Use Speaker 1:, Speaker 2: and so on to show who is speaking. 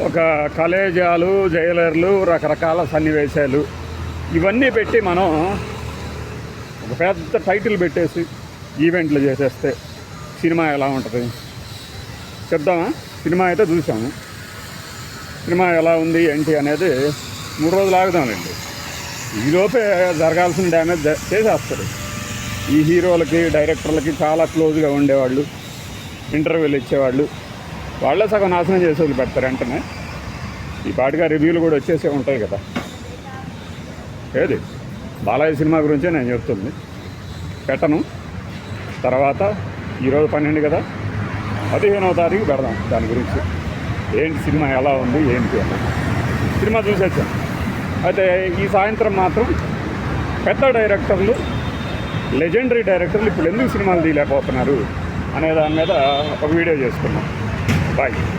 Speaker 1: ఒక కలేజాలు జైలర్లు రకరకాల సన్నివేశాలు. ఇవన్నీ పెట్టి మనం ఒక పెద్ద టైటిల్ పెట్టేసి ఈవెంట్లు చేసేస్తే సినిమా ఎలా ఉంటుంది? చెప్దామా? సినిమా అయితే చూసాము సినిమా ఎలా ఉంది ఏంటి అనేది మూడు రోజులు ఆగుదామండి ఈలోపే జరగాల్సిన డ్యామేజ్ చేసేస్తారు. ఈ హీరోలకి డైరెక్టర్లకి చాలా క్లోజ్గా ఉండేవాళ్ళు. ఇంటర్వ్యూలు ఇచ్చేవాళ్ళు. వాళ్ళే సగం నాశనం చేసి వదిలిపెడతారు వెంటనే. ఈ పాటిగా రివ్యూలు కూడా వచ్చేసే ఉంటాయి కదా. ఏది? బాలయ్య సినిమా గురించే నేను చెప్తుంది. పెట్టను. తర్వాత ఈరోజు పన్నెండు కదా. పదిహేనవ తారీఖు పెడదాం దాని గురించి. ఏంటి సినిమా ఎలా ఉంది ఏంటి అని. సినిమా చూసేచ్చాను అయితే ఈ సాయంత్రం మాత్రం పెద్ద డైరెక్టర్లు లెజెండరీ డైరెక్టర్లు ఇప్పుడు ఎందుకు సినిమాలు తీయలేకపోతున్నారు అనే దాని మీద ఒక వీడియో చేసుకున్నాం Bye.